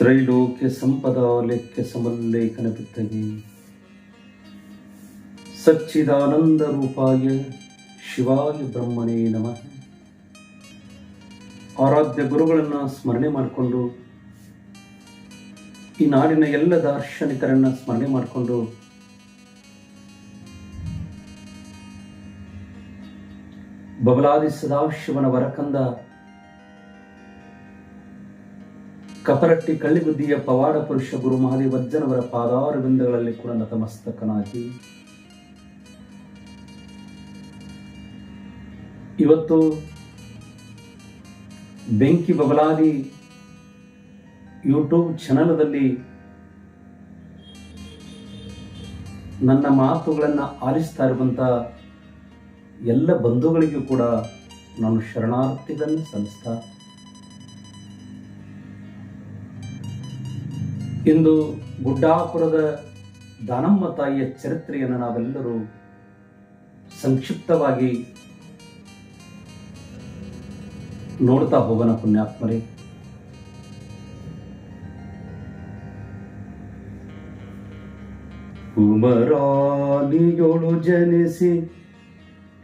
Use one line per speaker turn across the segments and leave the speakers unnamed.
ತ್ರೈಲೋಕ್ಯ ಸಮಲ್ಲೇಖನ ಬಿತ್ತಗೆ ಸಚ್ಚಿದಾನಂದ ರೂಪಾಯ ಶಿವಾಯ ಬ್ರಹ್ಮನೇ ನಮಃ. ಆರಾಧ್ಯ ಗುರುಗಳನ್ನು ಸ್ಮರಣೆ ಮಾಡಿಕೊಂಡು, ಈ ನಾಡಿನ ಎಲ್ಲ ದಾರ್ಶನಿಕರನ್ನ ಸ್ಮರಣೆ ಮಾಡಿಕೊಂಡು, ಬಬಲಾದಿ ಸದಾಶಿವನ ವರಕಂದ ಕಪರಟ್ಟಿ ಕಳ್ಳಿಬುದ್ಧಿಯ ಪವಾಡ ಪುರುಷ ಗುರು ಮಹಾದೇವಜ್ಜನವರ ಪಾದಾರ ಬಿಂದಗಳಲ್ಲಿ ಕೂಡ ನತಮಸ್ತಕನಾಗಿ. ಇವತ್ತು ಬೆಂಕಿ ಬಬಲಾದಿ ಯೂಟ್ಯೂಬ್ ಚಾನಲದಲ್ಲಿ ನನ್ನ ಮಾತುಗಳನ್ನು ಆಲಿಸ್ತಾ ಇರುವಂಥ ಎಲ್ಲ ಬಂಧುಗಳಿಗೂ ಕೂಡ ನಾನು ಶರಣಾರ್ಥಿಗಳನ್ನು ಸಲ್ಲಿಸ್ತಾ ಇಂದು ಗುಡ್ಡಾಪುರದ ದಾನಮ್ಮ ತಾಯಿಯ ಚರಿತ್ರೆಯನ್ನು ನಾವೆಲ್ಲರೂ ಸಂಕ್ಷಿಪ್ತವಾಗಿ ನೋಡ್ತಾ ಹೋಗೋಣ ಪುಣ್ಯಾತ್ಮರೇ. ಕುಮರಾನಿಯೊಳು ಜನಿಸಿ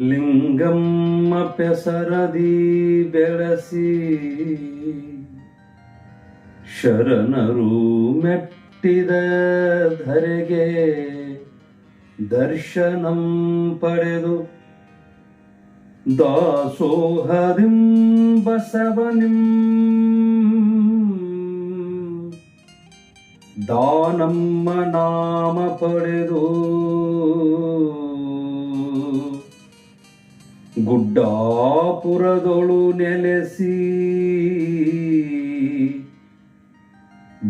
ಲಿಂಗಮ್ಮ ಪೆಸರದಿ ಬೆಳೆಸಿ ಶರಣರು ಮೆಟ್ಟಿದ ಧರೆಗೆ ದರ್ಶನಂ ಪಡೆದು ದಾಸೋಹದಿಂ ಬಸವನಿಂ ದಾನಮ್ಮ ನಾಮ ಪಡೆದು ಗುಡ್ಡಾಪುರದೊಳು ನೆಲೆಸಿ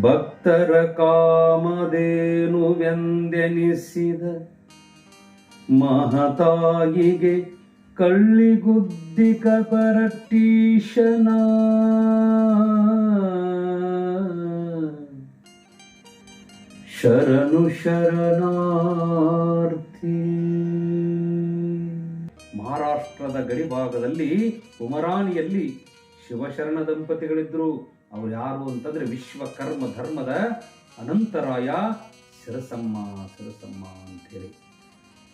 ಭಕ್ತರ ಕಾಮಧೇನುವೆಂದೆನಿಸಿದ ಮಹತಾಯಿಗೆ ಕಳ್ಳಿಗುದ್ದಿ ಕಪರಟ್ಟೀಶನ ಶರಣು ಶರಣಾರ್ಥಿ. ಮಹಾರಾಷ್ಟ್ರದ ಗಡಿಭಾಗದಲ್ಲಿ ಉಮರಾಣಿಯಲ್ಲಿ ಶಿವಶರಣ ದಂಪತಿಗಳಿದ್ರು ಅವ್ರು ಯಾರು ಅಂತಂದ್ರೆ ವಿಶ್ವಕರ್ಮ ಧರ್ಮದ ಅನಂತರಾಯ ಶಿರಸಮ್ಮ ಶಿರಸಮ್ಮ ಅಂತೇಳಿ.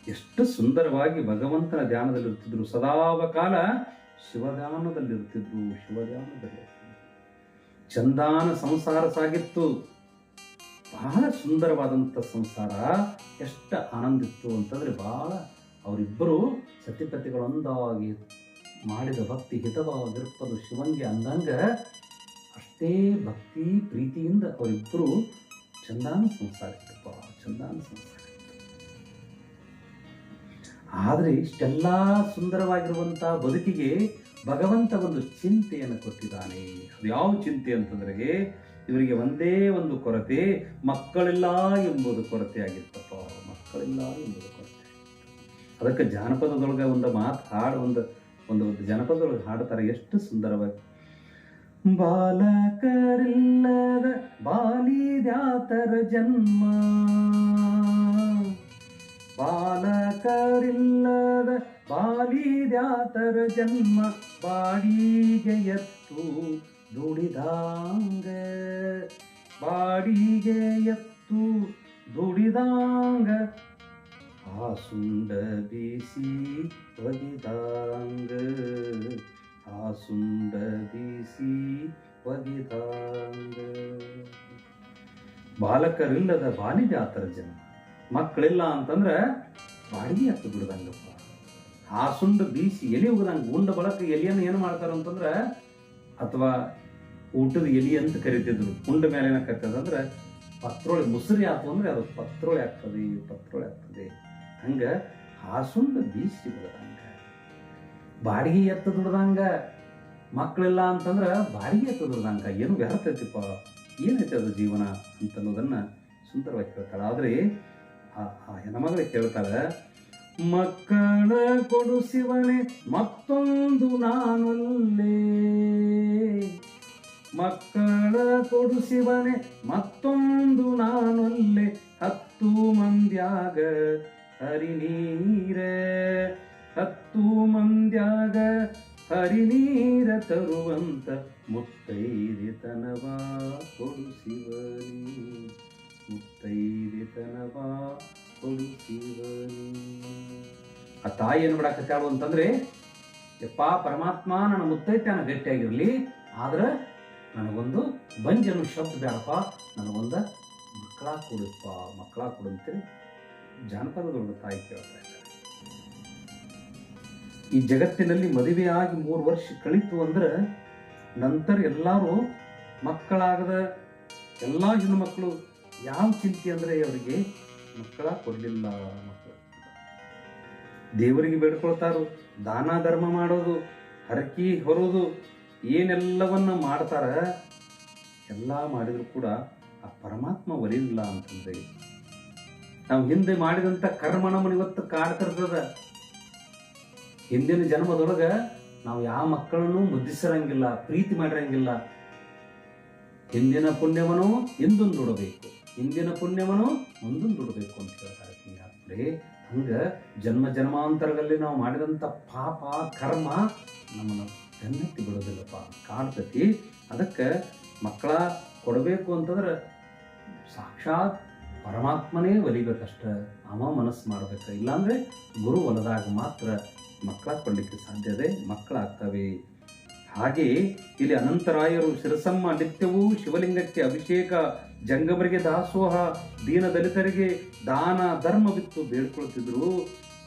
ಎಷ್ಟು ಸುಂದರವಾಗಿ ಭಗವಂತನ ಧ್ಯಾನದಲ್ಲಿರ್ತಿದ್ರು. ಸದಾವ ಕಾಲ ಶಿವಧ್ಯಾನದಲ್ಲಿರ್ತಿದ್ರು ಶಿವಧ್ಯಾನದಲ್ಲಿ ಚಂದಾನ ಸಂಸಾರ ಸಾಗಿತ್ತು. ಬಹಳ ಸುಂದರವಾದಂಥ ಸಂಸಾರ, ಎಷ್ಟು ಆನಂದಿತ್ತು ಅಂತಂದ್ರೆ ಬಹಳ ಅವರಿಬ್ಬರು ಸತಿಪತಿಗಳೊಂದಾಗಿ ಮಾಡಿದ ಭಕ್ತಿ ಹಿತವಾಗಿರುತ್ತದೆ. ಶಿವನಿಗೆ ಅಂದಂಗ ಅಷ್ಟೇ ಭಕ್ತಿ, ಪ್ರೀತಿಯಿಂದ ಅವರಿಬ್ಬರು ಚಂದಾನ ಸಂಸಾರ ಇತ್ತಪ್ಪ, ಚಂದಾನ ಸಂಸಾರ ಆದರೆ ಇಷ್ಟೆಲ್ಲ ಸುಂದರವಾಗಿರುವಂಥ ಬದುಕಿಗೆ ಭಗವಂತ ಒಂದು ಚಿಂತೆಯನ್ನು ಕೊಟ್ಟಿದ್ದಾನೆ. ಅದು ಯಾವ ಚಿಂತೆ ಅಂತಂದ್ರೆ, ಇವರಿಗೆ ಒಂದೇ ಒಂದು ಕೊರತೆ, ಮಕ್ಕಳಿಲ್ಲ ಎಂಬುದು ಕೊರತೆ ಆಗಿತ್ತಪ್ಪ. ಮಕ್ಕಳಿಲ್ಲ ಎಂಬುದು ಕೊರತೆ ಅದಕ್ಕೆ ಜಾನಪದದೊಳಗೆ ಒಂದು ಮಾತು ಹಾಡು, ಒಂದು ಒಂದು ಒಂದು ಜನಪದದೊಳಗೆ ಹಾಡ್ತಾರೆ ಎಷ್ಟು ಸುಂದರವಾಗಿ ಬಾಲಕರಿಲ್ಲದ ಬಾಲಿದ್ಯಾತರ ಜನ್ಮ ಬಾಲಕರಿಲ್ಲದ ಬಾಲಿದ್ಯಾತರ ಜನ್ಮ ಬಾಡಿಗೆ ಎತ್ತು ದುಡಿದಾಂಗ ಬಾಡಿಗೆ ಎತ್ತು ದುಡಿದಾಂಗ ಆ ಸುಂಡ ಬೀಸಿ ಬಾಲಕರಿಲ್ಲದ ಬಾಲಿಜಾತರ ಜನ್ಮ. ಮಕ್ಕಳಿಲ್ಲ ಅಂತಂದ್ರೆ ಬಾಡಿಗೆ ಹತ್ತು ಬಿಡ್ದಂಗಪ್ಪ. ಆ ಸುಂಡ ಬೀಸಿ ಎಲೆ ಹೋಗದಂಗ ಉಂಡ ಬಳಕ ಎಲೆಯನ್ನು ಏನು ಮಾಡ್ತಾರ ಅಂತಂದ್ರೆ, ಅಥವಾ ಊಟದ ಎಲಿ ಅಂತ ಕರಿತಿದ್ರು. ಉಂಡ ಮೇಲೆ ಏನಾಗ್ತದೆ ಅಂದ್ರೆ ಪತ್ರೋಳಿ ಮುಸುರಿ ಆತು ಅಂದ್ರೆ ಅದು ಪತ್ರೊಳಿ ಆಗ್ತದೆ ಪತ್ರೊಳಿ ಆಗ್ತದೆ. ಹಂಗ ಹಾಸುಂಡ ಬೀಸಿ ಬಿಡದಂಗ. ಬಾಡಿಗೆ ಎತ್ತ ದುಡ್ದಂಗ ಮಕ್ಕಳಿಲ್ಲ ಅಂತಂದ್ರೆ ಬಾಡಿಗೆ ಎತ್ತ ದುಡ್ದಂಗ. ಏನು ವ್ಯರ್ಥ ಏನೈತೆ ಅದು ಜೀವನ ಅಂತ ಅನ್ನೋದನ್ನ ಸುಂದರವಾಗಿ ಕೇಳ್ತಾಳೆ ಆದ್ರೆ ಆ ಹೆಣ್ಮಗಳಿಗೆ ಕೇಳ್ತಾಳೆ, ಮಕ್ಕಳ ಕೊಡು ಶಿವನೇ, ಮತ್ತೊಂದು ನಾನಲ್ಲೇ. ಮಕ್ಕಳ ಕೊಡು ಶಿವನೇ, ಮತ್ತೊಂದು ನಾನೊಲ್ಲೆ. ಹತ್ತು ಮಂದ್ಯಾಗ ಹರಿನೀರ ಹತ್ತು ಮಂದ್ಯಾಗ ಹರಿನೀರ ತರುವಂತ ಮುತ್ತೈರಿತನವಾ ಕೊಡು ಶಿವನಿ. ಮುತ್ತೈದೆತನವ ಕೊಡು ಶಿವನಿ. ಆ ತಾಯಿ ಏನು ಬಿಡಾಕತ್ತಾಳು ಅಂತಂದ್ರೆ, ಯಪ್ಪ ಪರಮಾತ್ಮ ನನ್ನ ಮುತ್ತೈತನ ಗಟ್ಟಿಯಾಗಿರಲಿ, ಆದ್ರೆ ನನಗೊಂದು ಬಂಜನು ಶಬ್ದ ಬೇಡಪ್ಪ, ನನಗೊಂದು ಮಕ್ಕಳ ಕೊಡಪ್ಪ ಮಕ್ಕಳ ಕೊಡು ಅಂತೇಳಿ ಜಾನಪದದೊಳಗೆ ತಾಯಿ ಕೇಳ್ತಾ ಇದ್ದಾರೆ. ಈ ಜಗತ್ತಿನಲ್ಲಿ ಮದುವೆಯಾಗಿ ಮೂರು ವರ್ಷ ಕಳೀತು ಅಂದ್ರೆ ನಂತರ ಎಲ್ಲರೂ ಮಕ್ಕಳಾಗದ ಎಲ್ಲ ಹೆಣ್ಣು ಮಕ್ಕಳು ಯಾವ ಚಿಂತೆ ಅಂದ್ರೆ ಅವರಿಗೆ ಮಕ್ಕಳ ಕೊಡಲಿಲ್ಲ ಮಕ್ಕಳು ದೇವರಿಗೆ ಬೇಡ್ಕೊಳ್ತಾರೋ, ದಾನ ಧರ್ಮ ಮಾಡೋದು, ಹರಕಿ ಹೊರೋದು, ಏನೆಲ್ಲವನ್ನ ಮಾಡ್ತಾರ, ಎಲ್ಲ ಮಾಡಿದ್ರು ಕೂಡ ಆ ಪರಮಾತ್ಮ ಒಲಿಲ್ಲ ಅಂತಂದ್ರೆ ನಾವು ಹಿಂದೆ ಮಾಡಿದಂತ ಕರ್ಮ ನಮ್ಮನ್ನ ಇವತ್ತು ಕಾಡ್ತಿರ್ತದ. ಹಿಂದಿನ ಜನ್ಮದೊಳಗ ನಾವು ಯಾವ ಮಕ್ಕಳನ್ನು ಮುದ್ದಿಸಿರಂಗಿಲ್ಲ, ಪ್ರೀತಿ ಮಾಡಿರಂಗಿಲ್ಲ. ಹಿಂದಿನ ಪುಣ್ಯವನು ಎಂದು ದುಡಬೇಕು ಹಿಂದಿನ ಪುಣ್ಯವನು ಮುಂದೆ ದುಡಬೇಕು ಅಂತ ಹೇಳ್ತಾರೆ ಪುಣ್ಯಾತ್ಮರೇ ಹಂಗ ಜನ್ಮ ಜನ್ಮಾಂತರದಲ್ಲಿ ನಾವು ಮಾಡಿದಂಥ ಪಾಪ, ಕರ್ಮ ನಮ್ಮನ್ನು ಗನ್ನತ್ತಿ ಬಿಡೋದಿಲ್ಲಪ್ಪ ಕಾಡ್ತತಿ ಅದಕ್ಕೆ ಮಕ್ಕಳ ಕೊಡಬೇಕು ಅಂತಂದ್ರೆ ಸಾಕ್ಷಾತ್ ಪರಮಾತ್ಮನೇ ಒಲಿಬೇಕಷ್ಟ. ಅವ ಮನಸ್ಸು ಮಾಡ್ಬೇಕು. ಇಲ್ಲಾಂದ್ರೆ ಗುರು ಒಲದಾಗ ಮಾತ್ರ ಮಕ್ಕಳ ಕೊಡ್ಲಿಕ್ಕೆ ಸಾಧ್ಯತೆ ಮಕ್ಕಳಾಗ್ತವೆ. ಹಾಗೆ ಇಲ್ಲಿ ಅನಂತರಾಯರು ಶಿರಸಮ್ಮ ನಿತ್ಯವೂ ಶಿವಲಿಂಗಕ್ಕೆ ಅಭಿಷೇಕ, ಜಂಗಮರಿಗೆ ದಾಸೋಹ ದೀನ ದಲಿತರಿಗೆ ದಾನ ಧರ್ಮ ಬಿತ್ತು ಬೇಡ್ಕೊಳ್ತಿದ್ರು.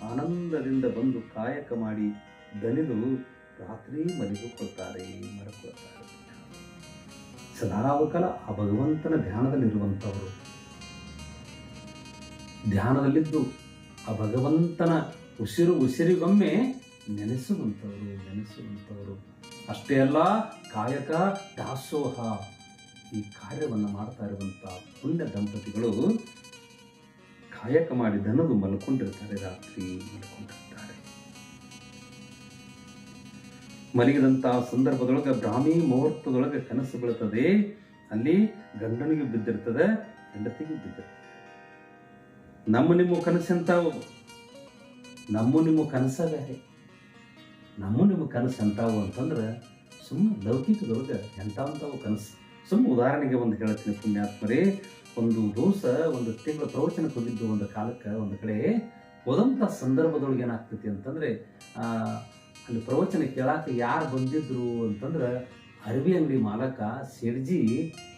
ಆನಂದದಿಂದ ಬಂದು ಕಾಯಕ ಮಾಡಿ ದನಿದು ರಾತ್ರಿ ಮಲಗಿಕೊಳ್ತಾರೆ ಮರಕೊಳ್ತಾರೆ ಸದಾವಕಾಲ ಆ ಭಗವಂತನ ಧ್ಯಾನದಲ್ಲಿರುವಂಥವರು. ಧ್ಯಾನದಲ್ಲಿದ್ದು ಆ ಭಗವಂತನ ಉಸಿರು, ಉಸಿರಿಗೊಮ್ಮೆ ನೆನೆಸುವಂಥವರು ನೆನೆಸುವಂಥವರು ಅಷ್ಟೇ ಅಲ್ಲ, ಕಾಯಕ ದಾಸೋಹ ಈ ಕಾರ್ಯವನ್ನು ಮಾಡ್ತಾ ಇರುವಂಥ ಪುಣ್ಯ ದಂಪತಿಗಳು ಕಾಯಕ ಮಾಡಿ ದನದು ಮಲ್ಕೊಂಡಿರ್ತಾರೆ, ರಾತ್ರಿ ಮಲ್ಕೊಂಡಿರ್ತಾರೆ. ಮಲಗಿದಂತಹ ಸಂದರ್ಭದೊಳಗೆ ಬ್ರಾಹ್ಮಿ ಮುಹೂರ್ತದೊಳಗೆ ಕನಸು ಬೀಳುತ್ತದೆ ಅಲ್ಲಿ ಗಂಡನಿಗೆ ಬಿದ್ದಿರ್ತದೆ, ಹೆಂಡತಿಗೆ ಬಿದ್ದಿರ್ತದೆ. ನಮ್ಮ ನಿಮ್ಮ ಕನಸಂತಾವು ನಮ್ಮ ನಿಮ್ಮ ಕನಸ ಬೇರೆ ನಮ್ಮ ನಿಮ್ಮ ಕನಸು ಎಂಥವು ಅಂತಂದ್ರೆ ಸುಮ್ಮನೆ ಲೌಕಿಕದೊಳಗೆ ಎಂತಾವಂತಾವು ಕನಸು. ಸುಮ್ಮ ಉದಾಹರಣೆಗೆ ಒಂದು ಹೇಳ್ತೀನಿ ಪುಣ್ಯಾತ್ಮರೇ, ಒಂದು ದೋಸ ಒಂದು ತಿಂಗಳ ಪ್ರವಚನ ಕೊಟ್ಟಿದ್ದು ಒಂದು ಕಾಲಕ್ಕೆ ಒಂದು ಕಡೆ ಹೋದಂಥ ಸಂದರ್ಭದೊಳಗೆ ಏನಾಗ್ತೈತಿ ಅಂತಂದರೆ ಅಲ್ಲಿ ಪ್ರವಚನ ಕೇಳಕ್ಕೆ ಯಾರು ಬಂದಿದ್ರು ಅಂತಂದ್ರೆ ಅರವಿ ಅಂಗಡಿ ಮಾಲಕ ಸಿಡ್ಜಿ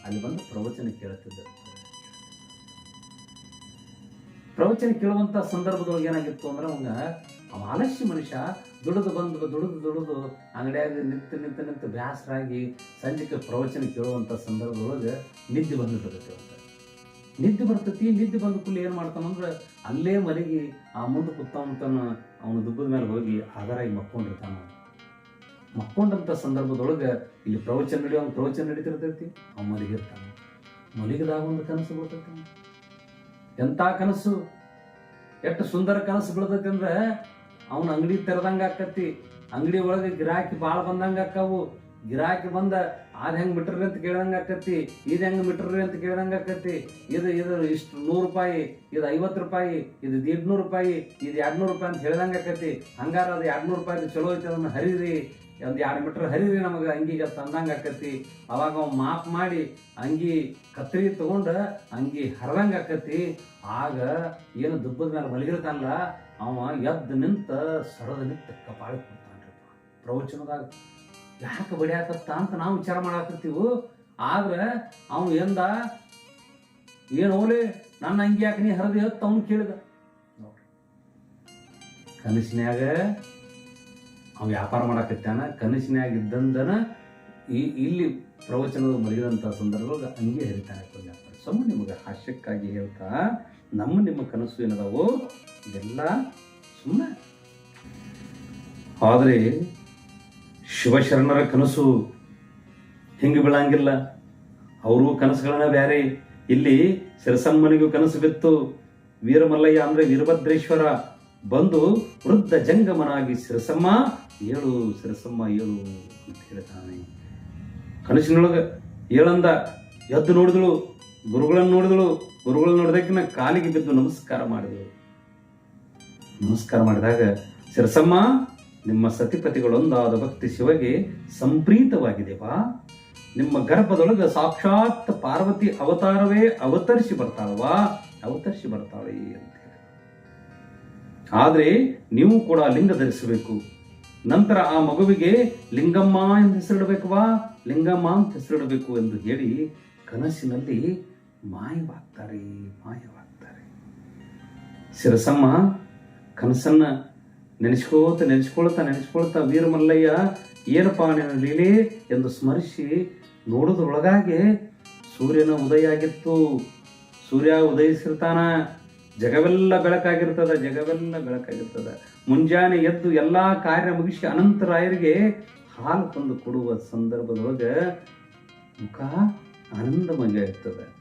ಅಲ್ಲಿ ಬಂದು ಪ್ರವಚನ ಕೇಳ್ತಿದ್ದ ಪ್ರವಚನ ಕೇಳುವಂತ ಸಂದರ್ಭದೊಳಗೆ ಏನಾಗಿತ್ತು ಅಂದ್ರೆ ಅವಂಗ ಅವ ಆಲಸ್ಯ ಮನುಷ್ಯ ದುಡಿದು ಬಂದು ದುಡಿದು ದುಡಿದು ಅಂಗಡಿಯಾಗ ನಿಂತು ನಿಂತು ನಿಂತು ಬ್ಯಾಸರಾಗಿ ಸಂಜೆಗೆ ಪ್ರವಚನ ಕೇಳುವಂತ ಸಂದರ್ಭದೊಳಗೆ ನಿದ್ದೆ ಬಂದ್ಬಿಡ್ತೈತಿ ಅಂತ ನಿದ್ದೆ ಬರ್ತತಿ, ನಿದ್ದೆ ಬಂದ ಕೂಡಲೇ ಏನು ಮಾಡ್ತಾನಂದ್ರೆ ಅಲ್ಲೇ ಮಲಗಿ ಆ ಮುಂದೆ ಕೂತವಂತನ ಅವನು ದುಬ್ಬದ ಮೇಲೆ ಹೋಗಿ ಆಧಾರಾಗಿ ಮಕ್ಕೊಂಡಿರ್ತಾನ ಮಕ್ಕೊಂಡಂತ ಸಂದರ್ಭದೊಳಗೆ ಇಲ್ಲಿ ಪ್ರವಚನ ನಡೆಯೋ ಪ್ರವಚನ ನಡೀತಿರ್ತೈತಿ ಅವ್ನು ಮಲಗಿರ್ತಾನೆ. ಮಲಗಿದಾಗ ಒಂದು ಕನಸು ಬರ್ತೈತಿ. ಎಂಥ ಕನಸು? ಎಷ್ಟು ಸುಂದರ ಕನಸು ಬೀಳ್ತೈತಿ ಅಂದ್ರೆ ಅವನ ಅಂಗಡಿ ತೆರೆದಂಗ ಆಕತಿ ಅಂಗಡಿ ಒಳಗೆ ಗಿರಾಕಿ ಭಾಳ ಬಂದಂಗ ಆಕ್ಕವು. ಗಿರಾಕಿ ಬಂದ ಅದ್ ಹೆಂಗ್ ಬಿಟ್ರಿ ಅಂತ ಕೇಳ್ದಂಗ ಆಕತಿ ಇದ್ ಹೆಂಗ್ ಬಿಟ್ರಿ ಅಂತ ಕೇಳ್ದಂಗ ಆಕತಿ ಇದು ಇದು ಇಷ್ಟು ನೂರು ರೂಪಾಯಿ, ಇದು ಐವತ್ತು ರೂಪಾಯಿ, ಇದು ಎಂಟ್ನೂರು ರೂಪಾಯಿ, ಇದು ಎರಡ್ನೂರು ರೂಪಾಯಿ ಅಂತ ಹೇಳ್ದಂಗ ಆಕತಿ ಹಂಗಾರ ಅದು ಎರಡ್ನೂರು ರೂಪಾಯಿ ಚಲೋ ಐತಿ ಅದನ್ನ ಹರಿರಿ. ಒಂದ್ ಎರಡು ಮೀಟರ್ ಹರಿದ್ರಿ ನಮಗೆ ಅಂಗಿಗೆ ತಂದಂಗೆ ಆಕತಿ. ಅವಾಗ ಅವ್ ಮಾಪ್ ಮಾಡಿ ಅಂಗಿ ಕತ್ರಿ ತಗೊಂಡು ಅಂಗಿ ಹರದಂಗ ಆಕತಿ. ಆಗ ಏನು ದುಬ್ಬದ ಮೇಲೆ ಮಲಗಿರ್ತಾನಲ್ಲ, ಅವ ಎದ್ದು ನಿಂತ ಸರದ ನಿಂತ ಕಪಾಳಿ ಕೊಡ್ತಾನ್ರಿ ಪ್ರವಚನದಾಗ ಯಾಕೆ ಬಡಿಯಾಕತ್ತ ಅಂತ ನಾವು ವಿಚಾರ ಮಾಡಾಕತ್ತೀವು. ಆದ್ರೆ ಅವ ಎಂದ, ಏನು ಹೋಗ್ಲಿ, ನನ್ನ ಅಂಗಿ ಯಾಕೆ ನೀ ಹರಿದಿ? ಹತ್ತು ಅವನು ಕೇಳಿದ. ಕನಸಿನ್ಯಾಗ ಅವ ವ್ಯಾಪಾರ ಮಾಡಕತ್ತಾನ ಕನಸಿನ್ಯಾಗ ಇದ್ದಂದನ ಈ, ಇಲ್ಲಿ ಪ್ರವಚನದ ಮಲಗಿದಂಥ ಸಂದರ್ಭದಾಗ ಹಂಗೆ ಹರಿತಾನೆ ವ್ಯಾಪಾರ. ಸಮ ನಿಮಗೆ ಹಾಸ್ಯಕ್ಕಾಗಿ ಹೇಳ್ತಾ, ನಮ್ಮ ನಿಮ್ಮ ಕನಸು ಏನದಾವು ಇದೆಲ್ಲ ಸುಮ್ಮನೆ ಆದರೆ ಶಿವಶರಣರ ಕನಸು ಹಿಂಗೆ ಬೀಳಂಗಿಲ್ಲ. ಅವರು ಕನಸುಗಳನ್ನ ಬೇರೆ ಇಲ್ಲಿ ಸಿರಸಮ್ಮನಿಗೂ ಕನಸು ಬಿತ್ತು. ವೀರಮಲ್ಲಯ್ಯ ಅಂದ್ರೆ ವೀರಭದ್ರೇಶ್ವರ. ಬಂದು ವೃದ್ಧ ಜಂಗಮನಾಗಿ ಸಿರಸಮ್ಮ, ಏಳು ಸಿರಸಮ್ಮ, ಏಳು ಅಂತ ಹೇಳ್ತಾನೆ. ಕನಸಿನೊಳಗೆ ಏಳಂದ ಎದ್ದು ನೋಡಿದಳು, ಗುರುಗಳನ್ನು ನೋಡಿದಳು, ಗುರುಗಳನ್ನ ನೋಡಿದಕ್ಕಿನ ಕಾಲಿಗೆ ಬಿದ್ದು ನಮಸ್ಕಾರ ಮಾಡಿದಳು. ನಮಸ್ಕಾರ ಮಾಡಿದಾಗ, ಸಿರಸಮ್ಮ, ನಿಮ್ಮ ಸತಿಪತಿಗಳೊಂದಾದ ಭಕ್ತಿ ಶಿವಗೆ ಸಂಪ್ರೀತವಾಗಿದೆವಾ ನಿಮ್ಮ ಗರ್ಭದೊಳಗೆ ಸಾಕ್ಷಾತ್ ಪಾರ್ವತಿ ಅವತಾರವೇ ಅವತರಿಸಿ ಬರ್ತಾಳವಾ ಅವತರಿಸಿ ಬರ್ತಾಳೆ ಅಂತ. ಆದ್ರೆ ನೀವು ಕೂಡ ಲಿಂಗ ಧರಿಸಬೇಕು. ನಂತರ ಆ ಮಗುವಿಗೆ ಲಿಂಗಮ್ಮ ಎಂದು ಹೆಸರಿಡಬೇಕವಾ ಲಿಂಗಮ್ಮ ಅಂತ ಹೆಸರಿಡಬೇಕು ಎಂದು ಹೇಳಿ ಕನಸಿನಲ್ಲಿ ಮಾಯವಾಗ್ತಾರೆ ಮಾಯವಾಗ್ತಾರೆ. ಶಿರಸಮ್ಮ, ಕನಸನ್ನ ನೆನೆಸ್ಕೋತ, ನೆನೆಸ್ಕೊಳ್ತಾ ನೆನೆಸ್ಕೊಳ್ತಾ ವೀರಮಲ್ಲಯ್ಯ, ಏನಪ್ಪ ನಿನ್ನ ಲೀಲೆ ಎಂದು ಸ್ಮರಿಸಿ ನೋಡೋದ್ರೊಳಗಾಗೆ ಸೂರ್ಯನ ಉದಯ ಆಗಿತ್ತು. ಸೂರ್ಯ ಉದಯಿಸಿರ್ತಾನ. ಜಗವೆಲ್ಲ ಬೆಳಕಾಗಿರ್ತದ ಜಗವೆಲ್ಲ ಬೆಳಕಾಗಿರ್ತದ. ಮುಂಜಾನೆ ಎದ್ದು ಎಲ್ಲಾ ಕಾರ್ಯ ಮುಗಿಸಿ ಅನಂತರಾಯರಿಗೆ ಹಾಲು ತಂದು ಕೊಡುವ ಸಂದರ್ಭದೊಳಗೆ ಮುಖ ಆನಂದಮಯ ಇರ್ತದೆ.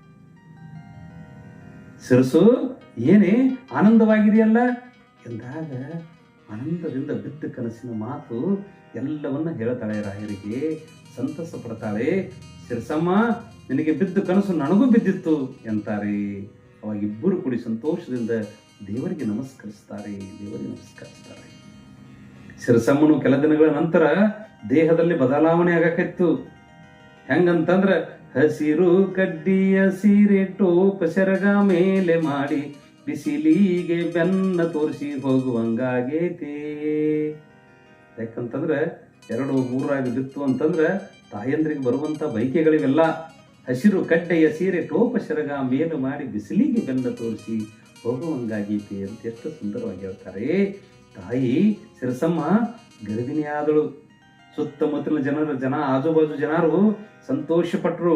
ಸಿರಸು ಏನೇ ಆನಂದವಾಗಿದೆಯಲ್ಲ? ಎಂದಾಗ ಆನಂದದಿಂದ ಬಿದ್ದ ಕನಸಿನ ಮಾತು ಎಲ್ಲವನ್ನ ಹೇಳ್ತಾಳೆ ರಾಯರಿಗೆ. ಸಂತಸ ಪಡ್ತಾಳೆ, ಶಿರಸಮ್ಮ, ನಿನಗೆ ಬಿದ್ದ ಕನಸು ನನಗೂ ಬಿದ್ದಿತ್ತು ಎಂತಾರೆ. ಅವಾಗ ಇಬ್ಬರು ಕೂಡಿ ಸಂತೋಷದಿಂದ ದೇವರಿಗೆ ನಮಸ್ಕರಿಸ್ತಾರೆ ದೇವರಿಗೆ ನಮಸ್ಕರಿಸ್ತಾರೆ. ಶಿರಸಮ್ಮನು ಕೆಲ ದಿನಗಳ ನಂತರ ದೇಹದಲ್ಲಿ ಬದಲಾವಣೆ ಆಗಕತ್ತು ಹೆಂಗಂತಂದ್ರ ಹಸಿರು ಕಡ್ಡಿಯ ಸೀರೆ ಟೋಪ ಮೇಲೆ ಮಾಡಿ ಬಿಸಿಲಿಗೆ ಬೆನ್ನ ತೋರಿಸಿ ಹೋಗುವಂಗಾಗೈತೆ ಯಾಕಂತಂದ್ರೆ ಎರಡು ಮೂರಾಗಿ ಬಿತ್ತು ಅಂತಂದ್ರೆ ತಾಯಂದ್ರಿಗೆ ಬರುವಂತ ಬೈಕೆಗಳಿವೆಲ್ಲ ಹಸಿರು ಕಡ್ಡೆಯ ಸೀರೆ ಟೋಪ ಶರಗ ಮೇಲು ಮಾಡಿ ಬಿಸಿಲಿಗೆ ಬೆನ್ನ ತೋರಿಸಿ ಹೋಗುವಂಗಾಗೀತೆ ಅಂತ ಎಷ್ಟು ಸುಂದರವಾಗಿ ಹೇಳ್ತಾರೆ. ತಾಯಿ ಸಿರಸಮ್ಮ ಗರ್ಭಿಣಿಯಾದಳು ಸುತ್ತಮುತ್ತಲಿನ ಜನರ ಜನ, ಆಜುಬಾಜು ಜನರು ಸಂತೋಷ ಪಟ್ಟರು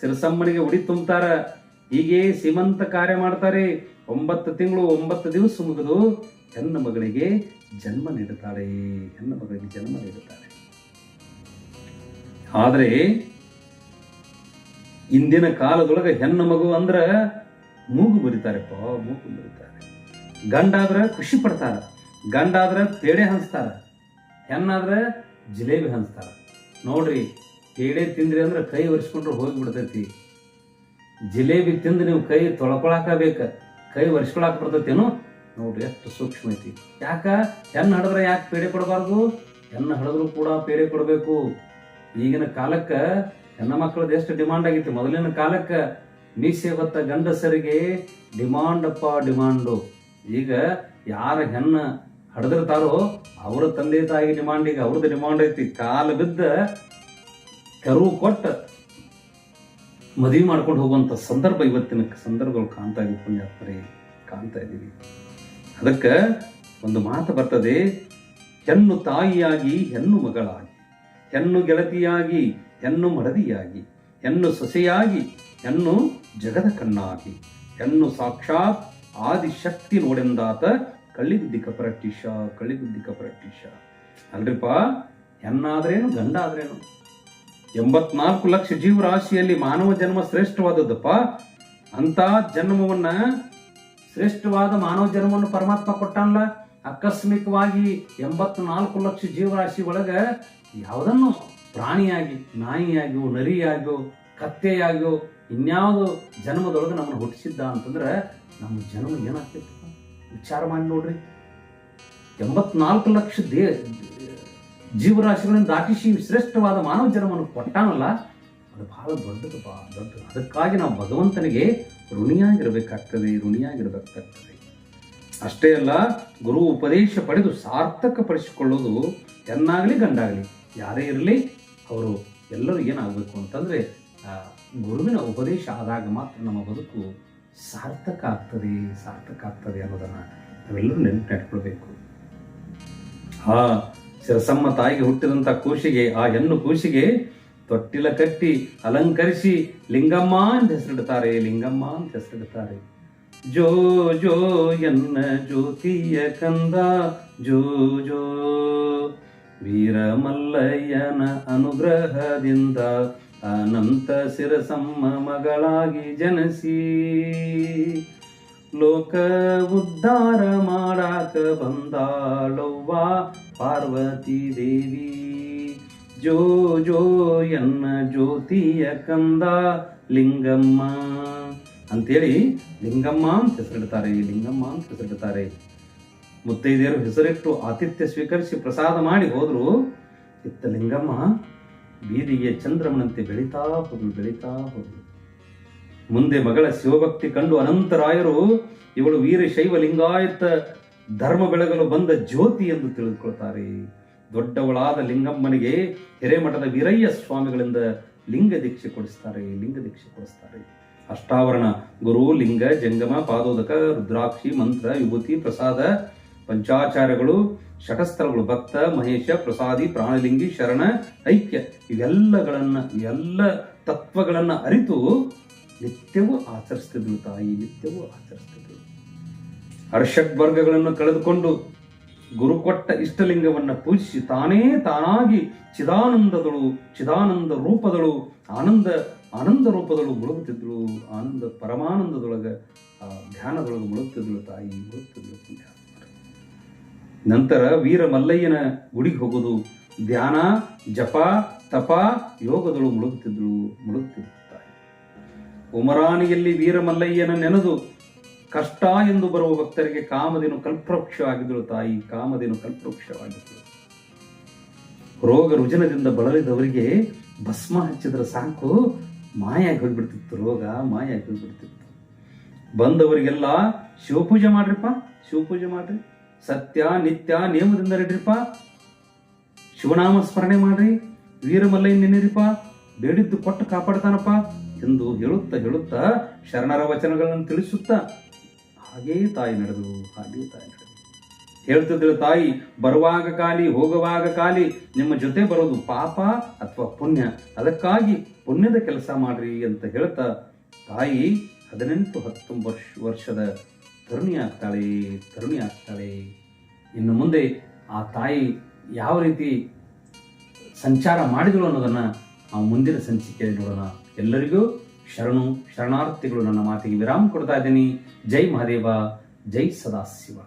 ಸಿರಸಮ್ಮನಿಗೆ ಉಡಿ ತುಂಬುತ್ತಾರ ಹೀಗೆ ಸೀಮಂತ ಕಾರ್ಯ ಮಾಡ್ತಾರೆ. ಒಂಬತ್ತು ತಿಂಗಳು, ಒಂಬತ್ತು ದಿವಸ ಮುಗಿದು ಹೆಣ್ಣು ಮಗಳಿಗೆ ಜನ್ಮ ನೀಡುತ್ತಾಳೆ. ಹೆಣ್ಣು ಮಗಳಿಗೆ ಜನ್ಮ ನೀಡುತ್ತಾಳೆ. ಆದರೆ ಇಂದಿನ ಕಾಲದೊಳಗೆ ಹೆಣ್ಣು ಮಗು ಅಂದ್ರ ಮೂಗು ಬರಿತಾರಪ್ಪ ಮೂಗು ಬರಿತಾರೆ. ಗಂಡಾದ್ರ ಖುಷಿ ಪಡ್ತಾರ, ಗಂಡಾದ್ರ ಪೇಡೆ ಹಂಚ್ತಾರ, ಹೆಣ್ಣಾದ್ರ ಜಿಲೇಬಿ ಹಂಚ್ತಾರ. ನೋಡ್ರಿ, ಪೇಡೆ ತಿಂದ್ರಿ ಅಂದ್ರೆ ಕೈ ಒರೆಸ್ಕೊಂಡ್ರೆ ಹೋಗಿ ಬಿಡ್ತೈತಿ ಜಿಲೇಬಿ ತಿಂದು ನೀವು ಕೈ ತೊಳ್ಕೊಳಕ ಬೇಕ ಕೈ ಒರೆಸ್ಕೊಳಕ್ ಬರ್ತೈತೇನು? ನೋಡ್ರಿ ಎಷ್ಟು ಸೂಕ್ಷ್ಮ ಐತಿ. ಯಾಕ? ಹೆಣ್ಣು ಹಡಿದ್ರೆ ಯಾಕೆ ಪೇಡೆ ಕೊಡಬಾರ್ದು? ಹೆಣ್ಣು ಹಡಿದ್ರು ಕೂಡ ಪೇಡೆ ಕೊಡಬೇಕು. ಈಗಿನ ಕಾಲಕ್ಕ ಹೆಣ್ಣ ಮಕ್ಕಳದ್ದು ಎಷ್ಟು ಡಿಮಾಂಡ್ ಆಗಿತ್ತು? ಮೊದಲಿನ ಕಾಲಕ್ಕೆ ಮೀಸೆ ಬತ್ತ ಗಂಡಸರಿಗೆ ಡಿಮಾಂಡ್ ಅಪ್ಪ ಡಿಮಾಂಡು ಈಗ ಯಾರ ಹೆಣ್ಣ ಹಡದಿರ್ತಾರೋ ಅವರ ತಂದೆ ತಾಯಿ ಡಿಮಾಂಡ್ ಈಗ ಅವ್ರದ್ದು ಡಿಮಾಂಡ್ ಐತಿ. ಕಾಲ ಬಿದ್ದ ಕರು ಕೊಟ್ಟ ಮದುವೆ ಮಾಡ್ಕೊಂಡು ಹೋಗುವಂತ ಸಂದರ್ಭ ಇವತ್ತಿನ ಸಂದರ್ಭಗಳು ಕಾಣ್ತಾ ಇದ್ವಿ ಪುಣ್ಯಾತ್ಮರಿ ಕಾಣ್ತಾ ಇದ್ದೀವಿ. ಅದಕ್ಕೆ ಒಂದು ಮಾತು ಬರ್ತದೆ, ಹೆಣ್ಣು ತಾಯಿಯಾಗಿ ಹೆಣ್ಣು ಮಗಳಾಗಿ, ಹೆಣ್ಣು ಗೆಳತಿಯಾಗಿ ಹೆಣ್ಣು ಮಡದಿಯಾಗಿ, ಹೆಣ್ಣು ಸೊಸೆಯಾಗಿ, ಹೆಣ್ಣು ಜಗದ ಕಣ್ಣಾಗಿ. ಹೆಣ್ಣು ಸಾಕ್ಷಾತ್ ಆದಿಶಕ್ತಿ ನೋಡೆಂದಾತ ಕಳ್ಳಿಗುದ್ದಿ ಕಪರಟ್ಟಿಶ ಕಳ್ಳಿಗುದ್ದಿ ಕಪರಟ್ಟಿಶ ಅಲ್ರಿಪ್ಪ, ಹೆಣ್ಣಾದ್ರೇನು ಗಂಡ ಆದ್ರೇನು ಎಂಬತ್ನಾಲ್ಕು ಲಕ್ಷ ಜೀವರಾಶಿಯಲ್ಲಿ ಮಾನವ ಜನ್ಮ ಶ್ರೇಷ್ಠವಾದದ್ದಪ್ಪ. ಅಂತ ಜನ್ಮವನ್ನ ಶ್ರೇಷ್ಠವಾದ ಮಾನವ ಜನ್ಮವನ್ನು ಪರಮಾತ್ಮ ಕೊಟ್ಟಲ್ಲ ಆಕಸ್ಮಿಕವಾಗಿ ಎಂಬತ್ನಾಲ್ಕು ಲಕ್ಷ ಜೀವರಾಶಿ ಒಳಗ ಯಾವುದನ್ನು? ಪ್ರಾಣಿಯಾಗಿ, ನಾಯಿಯಾಗಿಯೋ, ನರಿಯಾಗಿಯೋ, ಕತ್ತೆಯಾಗಿಯೋ, ಇನ್ಯಾವುದು ಜನ್ಮದೊಳಗೆ ನಮ್ಮನ್ನು ಹುಟ್ಟಿಸಿದ್ದ ಅಂತಂದ್ರೆ ನಮ್ಮ ಜನ್ಮ ಏನಾಗ್ತಿತ್ತು ವಿಚಾರ ಮಾಡಿ ನೋಡ್ರಿ. ಎಂಬತ್ನಾಲ್ಕು ಲಕ್ಷ ದೇ ಜೀವರಾಶಿಗಳನ್ನು ದಾಟಿಸಿ ಶ್ರೇಷ್ಠವಾದ ಮಾನವ ಜನ್ಮವನ್ನು ಕೊಟ್ಟಾನಲ್ಲ, ಅದು ಬಹಳ ದೊಡ್ಡದು ಬಾ ದೊಡ್ಡದು ಅದಕ್ಕಾಗಿ ನಾವು ಭಗವಂತನಿಗೆ ಋಣಿಯಾಗಿರಬೇಕಾಗ್ತದೆ ಋಣಿಯಾಗಿರಬೇಕಾಗ್ತದೆ. ಅಷ್ಟೇ ಅಲ್ಲ, ಗುರು ಉಪದೇಶ ಪಡೆದು ಸಾರ್ಥಕಪಡಿಸಿಕೊಳ್ಳೋದು ಹೆಣ್ಣಾಗಲಿ ಗಂಡಾಗಲಿ, ಯಾರೇ ಇರಲಿ ಅವರು ಎಲ್ಲರೂ ಏನಾಗಬೇಕು ಅಂತಂದ್ರೆ ಗುರುವಿನ ಉಪದೇಶ ಆದಾಗ ಮಾತ್ರ ನಮ್ಮ ಬದುಕು ಸಾರ್ಥಕ ಆಗ್ತದೆ ಸಾರ್ಥಕ ಆಗ್ತದೆ ಅನ್ನೋದನ್ನು ನಾವೆಲ್ಲರೂ ನೆನಪಿಟ್ಕೊಳ್ಬೇಕು. ಆ, ಶಿರಸಮ್ಮ ತಾಯಿಗೆ ಹುಟ್ಟಿದಂತ ಕೂಸಿಗೆ ಆ ಹೆಣ್ಣು ಕೂಸಿಗೆ ತೊಟ್ಟಿಲ ಕಟ್ಟಿ ಅಲಂಕರಿಸಿ ಲಿಂಗಮ್ಮ ಅಂತ ಹೆಸರಿಡ್ತಾರೆ, ಲಿಂಗಮ್ಮ ಅಂತ ಹೆಸರಿಡ್ತಾರೆ. ಜೋ ಜೋ ಎನ್ನ ಜ್ಯೋತಿಯ ಕಂದ, ಜೋ ಜೋ ವೀರಮಲ್ಲಯ್ಯನ ಅನುಗ್ರಹದಿಂದ ಅನಂತ ಶಿರಸಮ್ಮ ಮಗಳಾಗಿ ಜನಸಿ. ಲೋಕ ಉದ್ಧಾರ ಮಾಡಾಕ ಬಂದಾಳವ್ವ ಪಾರ್ವತಿ ದೇವಿ. ಜೋ ಜೋ ಎನ್ನ ಜ್ಯೋತಿಯ ಕಂದ ಲಿಂಗಮ್ಮ. ಅಂತೇಳಿ ಲಿಂಗಮ್ಮ ಅಂತ ಹೆಸರಿಡ್ತಾರೆ ಲಿಂಗಮ್ಮ ಅಂತ ಹೆಸರಿಡ್ತಾರೆ. ಮುತ್ತೈದೆಯರು ಹೆಸರಿಟ್ಟು ಆತಿಥ್ಯ ಸ್ವೀಕರಿಸಿ ಪ್ರಸಾದ ಮಾಡಿ ಹೋದ್ರು. ಇತ್ತ ಲಿಂಗಮ್ಮ ಬೀದಿಗೆ ಚಂದ್ರಮನಂತೆ ಬೆಳೀತಾ ಹೋದ್ಲು ಬೆಳೀತಾ ಹೋದ್ಲು ಮುಂದೆ ಮಗಳ ಶಿವಭಕ್ತಿ ಕಂಡು ಅನಂತರಾಯರು, ಇವಳು ವೀರಶೈವ ಲಿಂಗಾಯತ ಧರ್ಮ ಬೆಳಗಲು ಬಂದ ಜ್ಯೋತಿ ಎಂದು ತಿಳಿದುಕೊಳ್ತಾರೆ. ದೊಡ್ಡವಳಾದ ಲಿಂಗಮ್ಮನಿಗೆ ಹಿರೇಮಠದ ವೀರಯ್ಯ ಸ್ವಾಮಿಗಳಿಂದ ಲಿಂಗ ದೀಕ್ಷೆ ಕೊಡಿಸ್ತಾರೆ, ಲಿಂಗ ದೀಕ್ಷೆ ಕೊಡಿಸ್ತಾರೆ. ಅಷ್ಟಾವರಣ, ಗುರು, ಲಿಂಗ, ಜಂಗಮ, ಪಾದೋದಕ, ರುದ್ರಾಕ್ಷಿ, ಮಂತ್ರ, ವಿಭೂತಿ, ಪ್ರಸಾದ ಪಂಚಾಚಾರ್ಯಗಳು ಶಟಸ್ಥಳಗಳು ಭಕ್ತ, ಮಹೇಶ, ಪ್ರಸಾದಿ, ಪ್ರಾಣಲಿಂಗಿ, ಶರಣ, ಐಕ್ಯ ಇವೆಲ್ಲಗಳನ್ನ ಇವೆಲ್ಲ ತತ್ವಗಳನ್ನ ಅರಿತು ನಿತ್ಯವೂ ಆಚರಿಸ್ತಿದ್ರು ತಾಯಿ, ನಿತ್ಯವೂ ಆಚರಿಸ್ತಿದ್ರು ಅರ್ಷಡ್ ವರ್ಗಗಳನ್ನು ಕಳೆದುಕೊಂಡು ಗುರುಕೊಟ್ಟ ಇಷ್ಟಲಿಂಗವನ್ನ ಪೂಜಿಸಿ ತಾನೇ ತಾನಾಗಿ ಚಿದಾನಂದದಳು, ಚಿದಾನಂದ ರೂಪದಳು, ಆನಂದ ಆನಂದ ರೂಪದಳು ಮುಳುಗುತ್ತಿದ್ದಳು, ಆನಂದ ಪರಮಾನಂದದೊಳಗೆ ಆ ಧ್ಯಾನದೊಳಗೆ ಮುಳುಗುತ್ತಿದ್ದಳು ತಾಯಿ ಮುಳುಗುತ್ತಿದ್ದಳು ಪುಣ್ಯಾತ್ಮರು. ನಂತರ ವೀರ ಮಲ್ಲಯ್ಯನ ಗುಡಿಗೆ ಹೋಗೋದು ಧ್ಯಾನ, ಜಪ, ತಪ ಯೋಗದಳು ಮುಳುಗುತ್ತಿದ್ದಳು ಮುಳುಗುತ್ತಿರುತ್ತಾರೆ ಉಮರಾಣಿಯಲ್ಲಿ ವೀರ ಮಲ್ಲಯ್ಯನ ನೆನೆದು ಕಷ್ಟ ಎಂದು ಬರುವ ಭಕ್ತರಿಗೆ ಕಾಮಧೇನು ಕಲ್ಪವೃಕ್ಷವಾಗಿದ್ದಳು ತಾಯಿ, ಕಾಮಧೇನು ಕಲ್ಪವೃಕ್ಷವಾಗಿದ್ದಳು ರೋಗ ರುಜನದಿಂದ ಬಳಲಿದವರಿಗೆ ಭಸ್ಮ ಹಚ್ಚಿದ್ರೆ ಸಾಕು, ಮಾಯಾಗಿ ಹೋಗ್ಬಿಡ್ತಿತ್ತು ರೋಗ, ಮಾಯಾಗಿ ಹೋಗ್ಬಿಡ್ತಿತ್ತು. ಬಂದವರಿಗೆಲ್ಲ ಶಿವಪೂಜೆ ಮಾಡ್ರಿಪ್ಪ, ಶಿವಪೂಜೆ ಮಾಡ್ರಿ. ಸತ್ಯ, ನಿತ್ಯ ನೇಮದಿಂದ ನಡೀರಿಪ್ಪ. ಶಿವನಾಮ ಸ್ಮರಣೆ ಮಾಡ್ರಿ. ವೀರಮಲ್ಲಯ್ಯ ನೆನೆರಿಪ್ಪ. ಬೇಡಿದ್ದು ಕೊಟ್ಟು ಕಾಪಾಡ್ತಾನಪ್ಪ ಎಂದು ಹೇಳುತ್ತ ಹೇಳುತ್ತ ಶರಣರ ವಚನಗಳನ್ನು ತಿಳಿಸುತ್ತಾ ಹಾಗೇ ತಾಯಿ ನಡೆದು, ಹಾಗೇ ತಾಯಿ ನಡೆದು. ಹೇಳ್ತಿದ್ರು ತಾಯಿ, ಬರುವಾಗ ಕಾಲಿ, ಹೋಗುವಾಗ ಕಾಲಿ, ನಿಮ್ಮ ಜೊತೆ ಬರೋದು ಪಾಪ ಅಥವಾ ಪುಣ್ಯ? ಅದಕ್ಕಾಗಿ ಪುಣ್ಯದ ಕೆಲಸ ಮಾಡ್ರಿ ಅಂತ ಹೇಳ್ತಾ ತಾಯಿ ಹದಿನೆಂಟು ಹತ್ತೊಂಬತ್ತು ವರ್ಷ ವರ್ಷದ ತರುಣಿ ಆಗ್ತಾಳೆ ಆಗ್ತಾಳೆ ಇನ್ನು ಮುಂದೆ ಆ ತಾಯಿ ಯಾವ ರೀತಿ ಸಂಚಾರ ಮಾಡಿದಳು ಅನ್ನೋದನ್ನ ಆ ಮುಂದಿನ ಸಂಚಿಕೆಯಲ್ಲಿ ನೋಡೋಣ. ಎಲ್ಲರಿಗೂ ಶರಣು, ಶರಣಾರ್ಥಿಗಳು ನನ್ನ ಮಾತಿಗೆ ವಿರಾಮ ಕೊಡ್ತಾ ಇದ್ದೀನಿ. ಜೈ ಮಹಾದೇವ, ಜೈ ಸದಾಶಿವ.